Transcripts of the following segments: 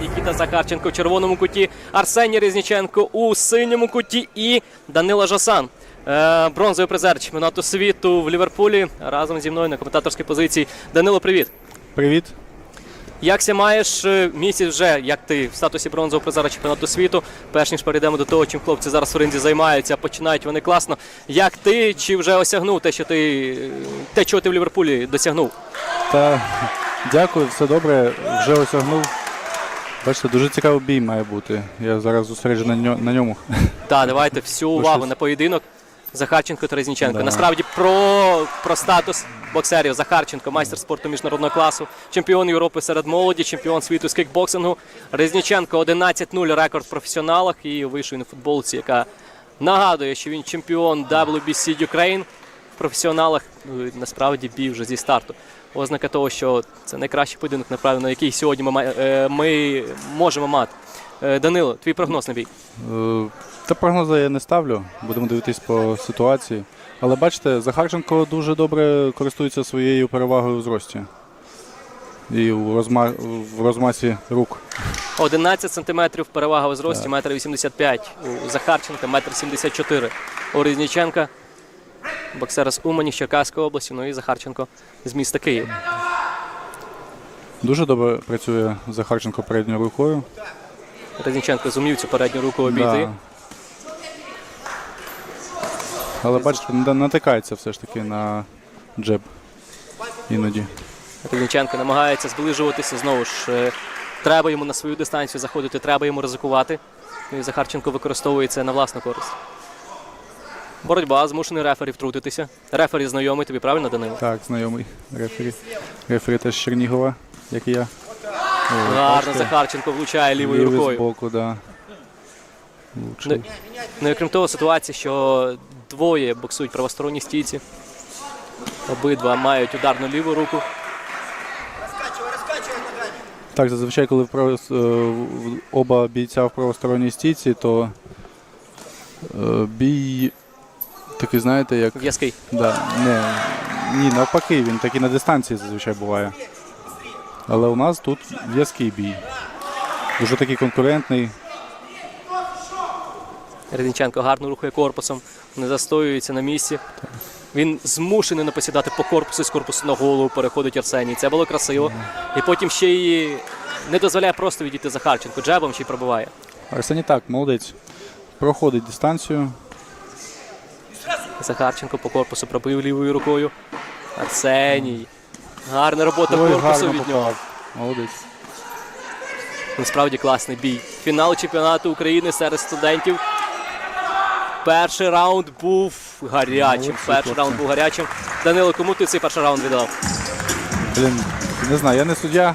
Нікіта Захарченко в червоному куті, Арсеній Резніченко у синьому куті і Данила Жасан. Е, бронзовий призер чемпіонату світу в Ліверпулі разом зі мною на коментаторській позиції. Данило, привіт. Привіт. Як ся маєш е, місяць вже, як ти в статусі бронзового призера чемпіонату світу? Перш ніж перейдемо до того, чим хлопці зараз в ринзі займаються, починають вони класно. Як ти чи вже осягнув те, що ти те, чого ти в Ліверпулі досягнув? Та дякую, все добре. Вже осягнув. Бачите, дуже цікавий бій має бути. Я зараз зосереджений на ньо- на ньому. Так, давайте всю увагу на поєдинок. Захарченко та Резніченко. Да. Насправді про, про статус боксерів. Захарченко, майстер спорту міжнародного класу, чемпіон Європи серед молоді, чемпіон світу з кікбоксингу. Резніченко 11-0 рекорд в професіоналах і вийшов на футболці, яка нагадує, що він чемпіон WBC Ukraine в професіоналах. Ну, і насправді бій вже зі старту. Ознака того, що це найкращий поєдинок, напевно, який сьогодні ми, е, ми можемо мати. Е, Данило, твій прогноз на бій. Е, Та прогнози я не ставлю. Будемо дивитись по ситуації. Але бачите, Захарченко дуже добре користується своєю перевагою в зрості. І в, розма... в розмасі рук. 11 сантиметрів перевага у зрості, метр 85 у Захарченка, метр 74 у Різніченка. Боксер з Умані, з Черкаської області, ну і Захарченко з міста Київ. Дуже добре працює Захарченко передньою рукою. Резніченко зумів цю передню руку обійти. Да. Але бачите, на- натикається все ж таки на джеб іноді. Резніченко намагається зближуватися. Знову ж е, треба йому на свою дистанцію заходити, треба йому ризикувати. Ну і Захарченко використовує це на власну користь. Боротьба, змушений рефері втрутитися. Рефері знайомий тобі, правильно, Данило? Так, знайомий рефері. Рефері теж Чернігова, як і я. О, Гарно бачите, Захарченко влучає лівою лівий рукою. збоку, да. Влучив. Ну і крім того, ситуація, що двоє боксують правосторонні стійці. Обидва мають ударну ліву руку. Так, зазвичай, коли в право, е, в- оба бійця в правосторонній стійці, то е, бій такий, знаєте, як. В'язкий. Да, не, ні, навпаки, він такий на дистанції зазвичай буває. Але у нас тут в'язкий бій. Дуже такий конкурентний. Резніченко гарно рухає корпусом, не застоюється на місці. Він змушений напосідати по корпусу з корпусу на голову, переходить Арсеній. Це було красиво. І потім ще й не дозволяє просто відійти Захарченко. Джебом ще й пробиває. Арсеній так, молодець. Проходить дистанцію. Захарченко по корпусу пробив лівою рукою. Арсеній. Гарна робота Ой, корпусу гарно від нього. Молодець. Насправді класний бій. Фінал чемпіонату України серед студентів. Перший раунд був гарячим. Молодці, Перший хлопці. раунд був гарячим. Данило, кому ти цей перший раунд віддав? Блін, не знаю, я не суддя.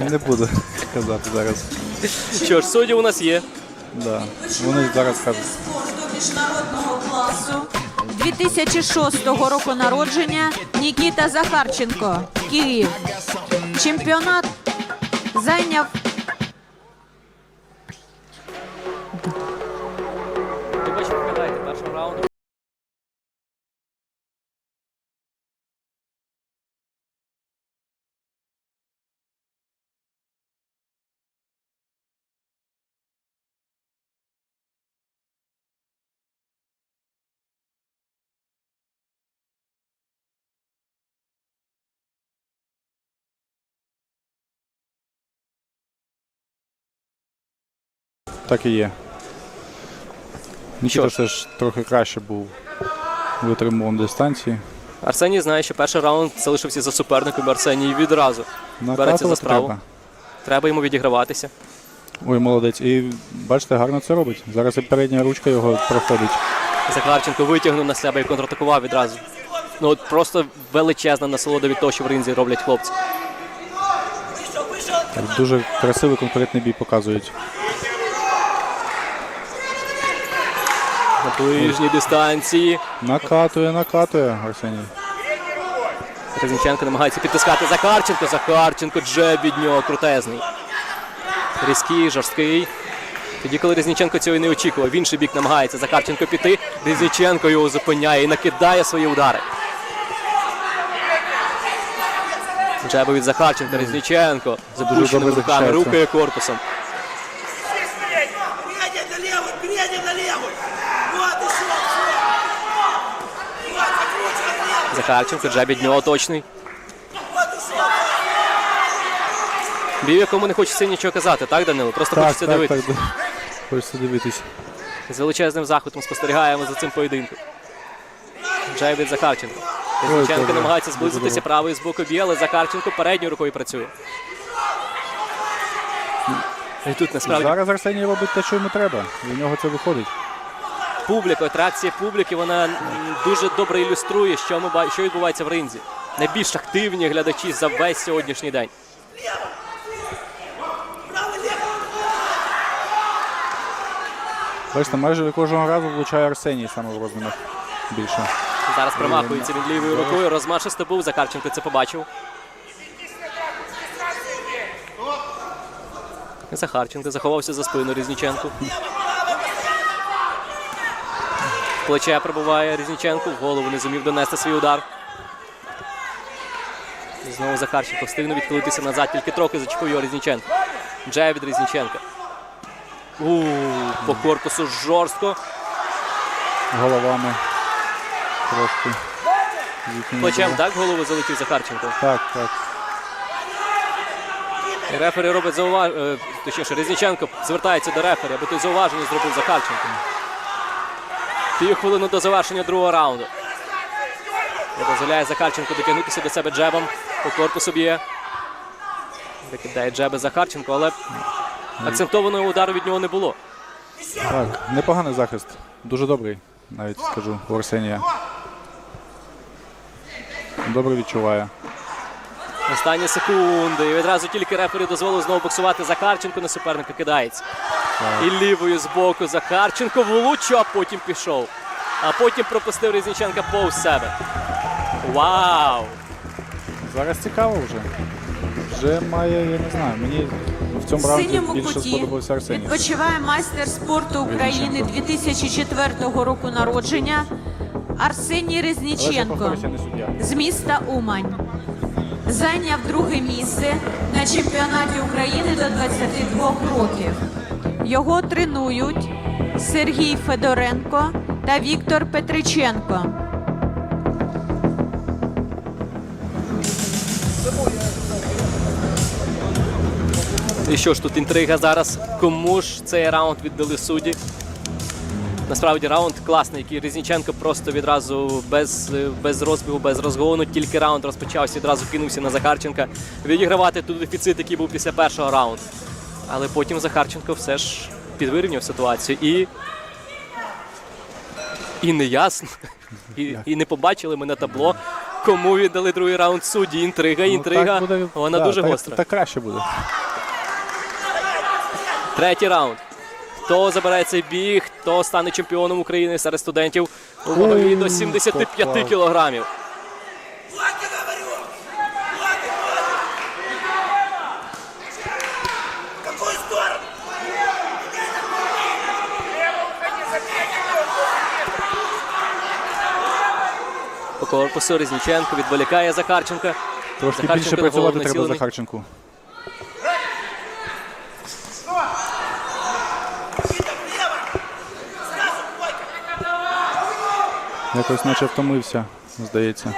Не буду казати зараз. Що ж, судді у нас є. Да. Вони зараз скажуть. спорту міжнародного класу 2006 року народження Нікіта Захарченко, Київ. Чемпіонат зайняв Так і є. Нікіта Що ж трохи краще був витримував дистанції. Арсеній знає, що перший раунд залишився за суперником. Арсеній відразу береться за справу. треба. Треба йому відіграватися. Ой, молодець. І бачите, гарно це робить. Зараз і передня ручка його проходить. Захарченко витягнув на себе і контратакував відразу. Ну от просто величезна насолода від того, що в ринзі роблять хлопці. Так, дуже красивий конкурентний бій показують. На ближній дистанції. Накатує, накатує Арсеній. Резніченко намагається підтискати Захарченко. Захарченко джеб від нього крутезний. Різкий, жорсткий. Тоді, коли Резніченко цього і не очікував, в інший бік намагається Захарченко піти. Резніченко його зупиняє і накидає свої удари. Джеби від Захарченка, Різніченко. Запущеними добре руками, рукою корпусом. Захарченко, джеб від нього точний. Бій, якому не хочеться нічого казати, так, Данило? Просто Так, хочеться так, дивитися. так. Хочеться дивитись. З величезним захватом спостерігаємо за цим поєдинком. Джеб від Захарченко. Ой, намагається зблизитися правою з боку б'є, але Захарченко передньою рукою працює. І тут насправді Зараз Арсеній робить те, що йому треба. І в нього це виходить. Публіка, от реакція публіки, вона дуже добре ілюструє, що ми що відбувається в ринзі. Найбільш активні глядачі за весь сьогоднішній день. Бачите, майже кожного разу влучає Арсеній саме в розмінах більше. Зараз промахується він лівою рукою. Розмашисто був. Захарченко це побачив. Захарченко заховався за спину Різніченку. Плече пробуває Різніченку. В голову не зумів донести свій удар. І Знову Захарченко встигнув відхилитися назад, тільки трохи зачепив його Різніченко. Джеб від Різніченка. У по корпусу жорстко. Головами трошки. Плечем так голову залетів Захарченко. Так, так. І рефері робить зауваження, точніше, Різніченко звертається до рефері, аби той зауваження зробив Захарченко. Пів хвилини до завершення другого раунду. Не дозволяє Захарченко дотягнутися до себе джебом. По корпусу б'є. Викидає джеби Захарченко, але акцентованого удару від нього не було. Так, непоганий захист. Дуже добрий, навіть скажу, у Арсенія. Добре відчуває. Останні секунди. І відразу тільки рефері дозволив знову боксувати Захарченко на суперника кидається. І лівою з боку Захарченко влучив, а потім пішов. А потім пропустив Різніченка повз себе. Вау! Зараз цікаво вже. Вже має, я не знаю, мені в цьому В раунді синьому більше куті сподобався Арсеній. відпочиває майстер спорту України 2004 року народження Арсеній Але ж я Резніченко повторюся, не суддя. з міста Умань. Зайняв друге місце на чемпіонаті України до 22 років. Його тренують Сергій Федоренко та Віктор Петриченко. І що ж тут інтрига зараз? Кому ж цей раунд віддали судді? Насправді раунд класний, який Різніченко просто відразу без, без розбігу, без розгону. Тільки раунд розпочався, відразу кинувся на Захарченка. Відігравати тут дефіцит, який був після першого раунду. Але потім Захарченко все ж підвирівняв ситуацію і. І не ясно. І, і не побачили ми на табло, кому віддали другий раунд судді. Інтрига, Ну, інтрига. так буде- Вона да, дуже так, гостра. Так краще буде. Третій раунд. Хто забере цей бій, хто стане чемпіоном України серед студентів у вагові до 75 попав. кілограмів. Корпусу Різніченко відволікає Захарченка. Трошки Захарченко більше працювати треба націлений. Захарченку. Якось наче втомився, здається.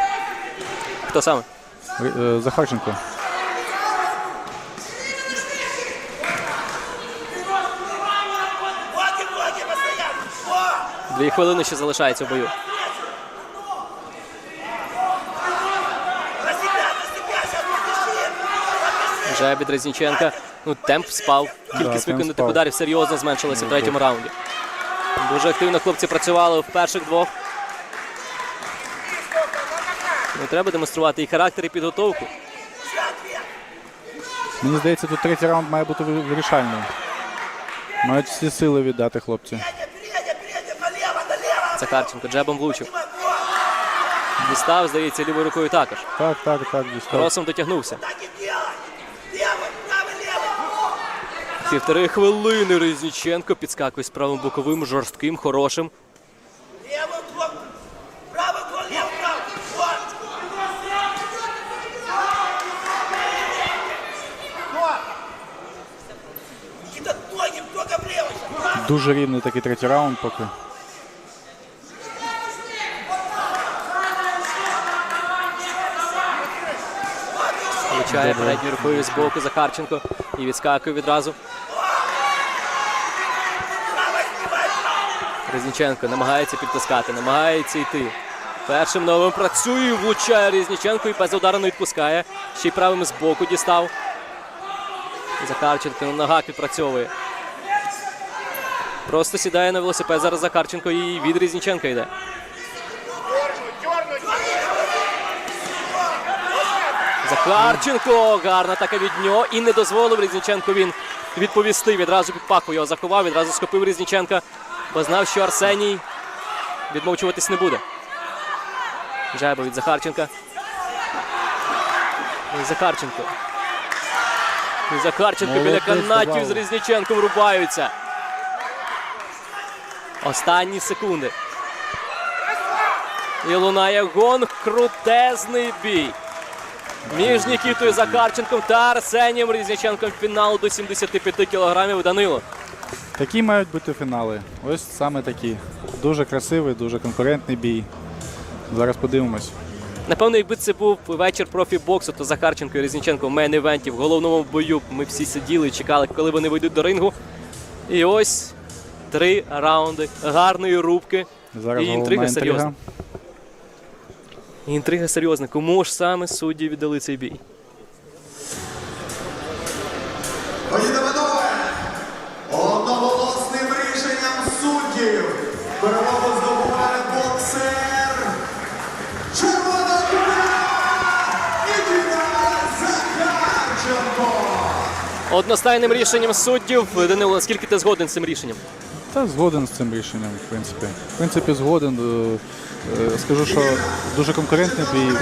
Хто саме? Е, Захарченко. Постоянно. Вот. Дві хвилини ще залишається в бою. Вже від. Ну, темп спав. Кількість темп виконаних ударів серйозно зменшилася в третьому раунді. Дуже активно хлопці працювали в перших двох. Ну, треба демонструвати і характер, і підготовку. Мені здається, тут третій раунд має бути вирішальним. Мають всі сили віддати хлопці. Налево. Захарченко джебом влучив. Дістав, здається, лівою рукою також. Так, так, так, дійсно. Кросом дотягнувся. Півтори хвилини Резніченко підскакує з правим боковим, жорстким, хорошим. Дуже рівний такий третій раунд поки. Влучає передню рукою з боку Захарченко і відскакує відразу. Різніченко намагається підтискати, намагається йти. Першим новим працює, влучає Різніченко і без удару не відпускає. Ще й правим з боку дістав. Захарченко на ногах відпрацьовує. Просто сідає на велосипед зараз Захарченко і від Різніченка йде. Захарченко, гарна така від нього і не дозволив Різніченко він відповісти. Відразу під паху його заховав, відразу схопив Різніченка, бо знав, що Арсеній відмовчуватись не буде. Жайба від Захарченка. І Захарченко. І Захарченко біля канатів з Різніченком рубаються. Останні секунди. І лунає гонг, крутезний бій. Між Нікітою Захарченком та Арсенієм Різніченком фінал до 75 кілограмів Данило. Такі мають бути фінали. Ось саме такі. Дуже красивий, дуже конкурентний бій. Зараз подивимось. Напевно, якби це був вечір профі-боксу, то Захарченко і Різніченко в мейн івенті в головному бою. Ми всі сиділи і чекали, коли вони вийдуть до рингу. І ось три раунди гарної рубки. Зараз І інтрига інтрига. серйозна. Інтрига серйозна. Кому ж саме судді віддали цей бій? Суддів. Перемогу здобуває боксер. Червона куля! Нікіта Захарченко. Одностайним рішенням суддів. Данило, наскільки ти згоден з цим рішенням? Та згоден з цим рішенням, в принципі. В принципі, згоден. Е, е, Скажу, що дуже конкурентний бій.